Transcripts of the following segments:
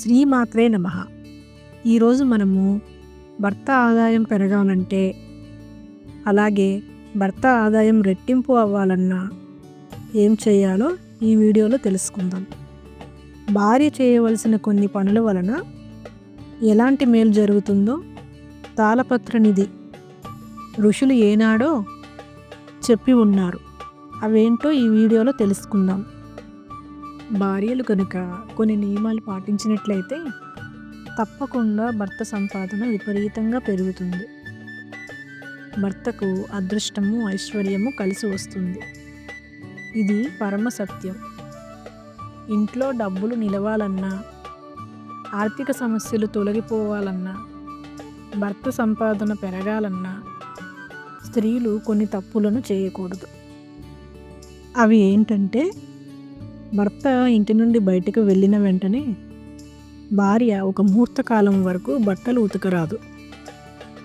శ్రీమాత్రే నమ. ఈరోజు మనము భర్త ఆదాయం పెరగాలంటే అలాగే భర్త ఆదాయం రెట్టింపు అవ్వాలన్నా ఏం చేయాలో ఈ వీడియోలో తెలుసుకుందాం. భార్య చేయవలసిన కొన్ని పనుల వలన ఎలాంటి మేలు జరుగుతుందో తాళపత్ర నిధి ఋషులు ఏనాడో చెప్పి ఉన్నారు. అవేంటో ఈ వీడియోలో తెలుసుకుందాం. భార్యలు కనుక కొన్ని నియమాలు పాటించినట్లయితే తప్పకుండా భర్త సంపాదన విపరీతంగా పెరుగుతుంది. భర్తకు అదృష్టము ఐశ్వర్యము కలిసి వస్తుంది. ఇది పరమ సత్యం. ఇంట్లో డబ్బులు నిలవాలన్నా ఆర్థిక సమస్యలు తొలగిపోవాలన్నా భర్త సంపాదన పెరగాలన్నా స్త్రీలు కొన్ని తప్పులను చేయకూడదు. అవి ఏంటంటే భర్త ఇంటి నుండి బయటకు వెళ్ళిన వెంటనే భార్య ఒక ముహూర్త కాలం వరకు బట్టలు ఉతకరాదు.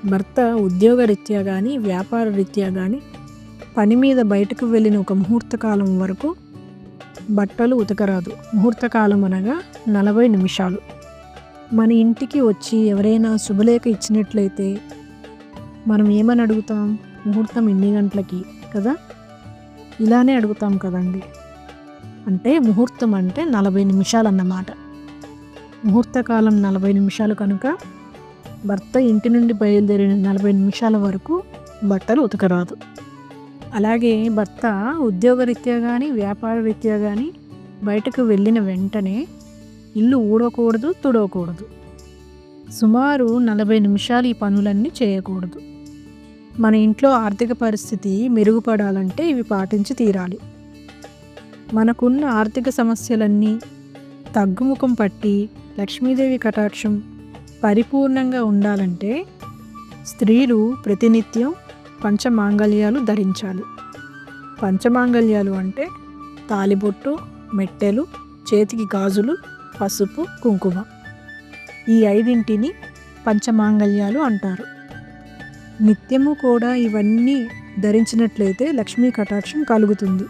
భర్త ఉద్యోగరీత్యా కానీ వ్యాపార రీత్యా కానీ పని మీద బయటకు వెళ్ళిన ఒక ముహూర్తకాలం వరకు బట్టలు ఉతకరాదు. ముహూర్తకాలం అనగా నలభై నిమిషాలు. మన ఇంటికి వచ్చి ఎవరైనా శుభలేఖ ఇచ్చినట్లయితే మనం ఏమని అడుగుతాం? ముహూర్తం ఎన్ని గంటలకి? కదా? ఇలానే అడుగుతాం కదండి. అంటే ముహూర్తం అంటే నలభై నిమిషాలు అన్నమాట ముహూర్తకాలం నలభై నిమిషాలు కనుక భర్త ఇంటి నుండి బయలుదేరిన నలభై నిమిషాల వరకు బట్టలు ఉతకరాదు. అలాగే భర్త ఉద్యోగరీత్యా కానీ వ్యాపార రీత్యా కానీ బయటకు వెళ్ళిన వెంటనే ఇల్లు ఊడకూడదు తుడవకూడదు. సుమారు నలభై నిమిషాలు ఈ పనులన్నీ చేయకూడదు. మన ఇంట్లో ఆర్థిక పరిస్థితి మెరుగుపడాలంటే ఇవి పాటించి తీరాలి. మనకున్న ఆర్థిక సమస్యలన్నీ తగ్గుముఖం పట్టి లక్ష్మీదేవి కటాక్షం పరిపూర్ణంగా ఉండాలంటే స్త్రీలు ప్రతినిత్యం పంచమాంగల్యాలు ధరించాలి. పంచమాంగల్యాలు అంటే తాలిబొట్టు మెట్టెలు చేతికి గాజులు పసుపు కుంకుమ. ఈ ఐదింటిని పంచమాంగల్యాలు అంటారు. నిత్యము కూడా ఇవన్నీ ధరించినట్లయితే లక్ష్మీ కటాక్షం కలుగుతుంది.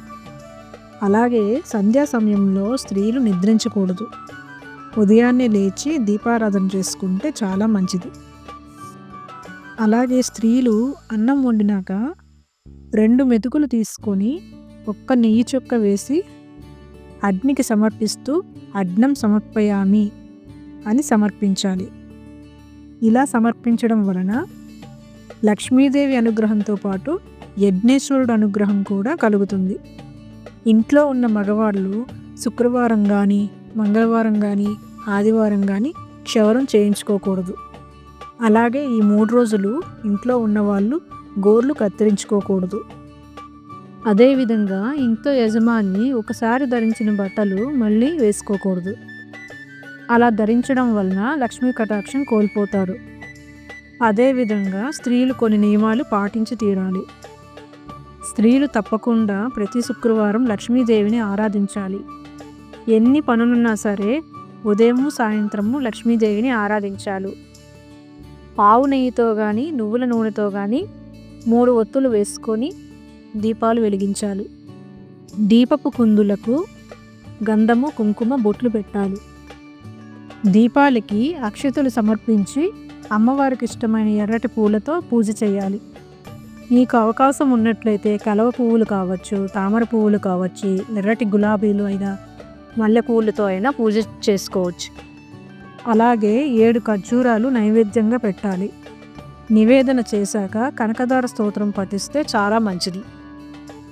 అలాగే సంధ్యా సమయంలో స్త్రీలు నిద్రించకూడదు. ఉదయాన్నే లేచి దీపారాధన చేసుకుంటే చాలా మంచిది. అలాగే స్త్రీలు అన్నం వండినాక రెండు మెతుకులు తీసుకొని ఒక్క నెయ్యి చొక్క వేసి అగ్నికి సమర్పిస్తూ అడ్నం సమర్పయామి అని సమర్పించాలి. ఇలా సమర్పించడం వలన లక్ష్మీదేవి అనుగ్రహంతో పాటు యజ్ఞేశ్వరుడు అనుగ్రహం కూడా కలుగుతుంది. ఇంట్లో ఉన్న మగవాళ్ళు శుక్రవారం కానీ మంగళవారం కానీ ఆదివారం కానీ క్షవరం చేయించుకోకూడదు. అలాగే ఈ మూడు రోజులు ఇంట్లో ఉన్నవాళ్ళు గోర్లు కత్తిరించుకోకూడదు. అదేవిధంగా ఇంట్లో యజమాని ఒకసారి ధరించిన బట్టలు మళ్ళీ వేసుకోకూడదు. అలా ధరించడం వలన లక్ష్మీ కటాక్షం కోల్పోతారు. అదేవిధంగా స్త్రీలు కొన్ని నియమాలు పాటించి తీరాలి. స్త్రీలు తప్పకుండా ప్రతి శుక్రవారం లక్ష్మీదేవిని ఆరాధించాలి. ఎన్ని పనులున్నా సరే ఉదయము సాయంత్రము లక్ష్మీదేవిని ఆరాధించాలి. ఆవు నెయ్యితో కానీ నువ్వుల నూనెతో కానీ మూడు ఒత్తులు వేసుకొని దీపాలు వెలిగించాలి. దీపపు కుందులకు గంధము కుంకుమ బొట్లు పెట్టాలి. దీపాలకి అక్షతలు సమర్పించి అమ్మవారికి ఇష్టమైన ఎర్రటి పూలతో పూజ చేయాలి. నీకు అవకాశం ఉన్నట్లయితే కలవ పువ్వులు కావచ్చు తామర పువ్వులు కావచ్చు ఎర్రటి గులాబీలు అయినా మల్లె పువ్వులతో అయినా పూజ చేసుకోవచ్చు. అలాగే ఏడు ఖర్జూరాలు నైవేద్యంగా పెట్టాలి. నివేదన చేశాక కనకదార స్తోత్రం పఠిస్తే చాలా మంచిది.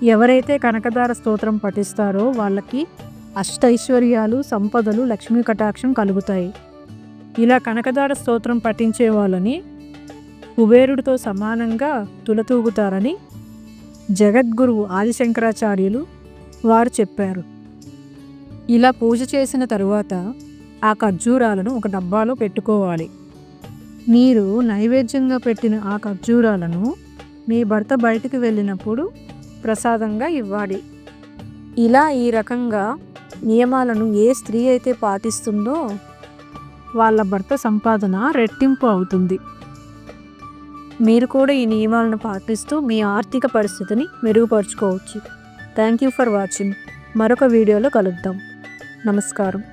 ఎవరైతే కనకదార స్తోత్రం పఠిస్తారో వాళ్ళకి అష్టైశ్వర్యాలు సంపదలు లక్ష్మీ కటాక్షం కలుగుతాయి. ఇలా కనకదార స్తోత్రం పఠించే వాళ్ళని కుబేరుడితో సమానంగా తులతూగుతారని జగద్గురువు ఆదిశంకరాచార్యులు వారు చెప్పారు. ఇలా పూజ చేసిన తరువాత ఆ ఖర్జూరాలను ఒక డబ్బాలో పెట్టుకోవాలి. మీరు నైవేద్యంగా పెట్టిన ఆ ఖర్జూరాలను మీ భర్త బయటికి వెళ్ళినప్పుడు ప్రసాదంగా ఇవ్వాలి. ఇలా ఈ రకంగా నియమాలను ఏ స్త్రీ అయితే పాటిస్తుందో వాళ్ళ భర్త సంపాదన రెట్టింపు అవుతుంది. మీరు కూడా ఈ నియమాలను పాటిస్తూ మీ ఆర్థిక పరిస్థితిని మెరుగుపరుచుకోవచ్చు. Thank you for watching. మరొక వీడియోలో కలుద్దాం. నమస్కారం.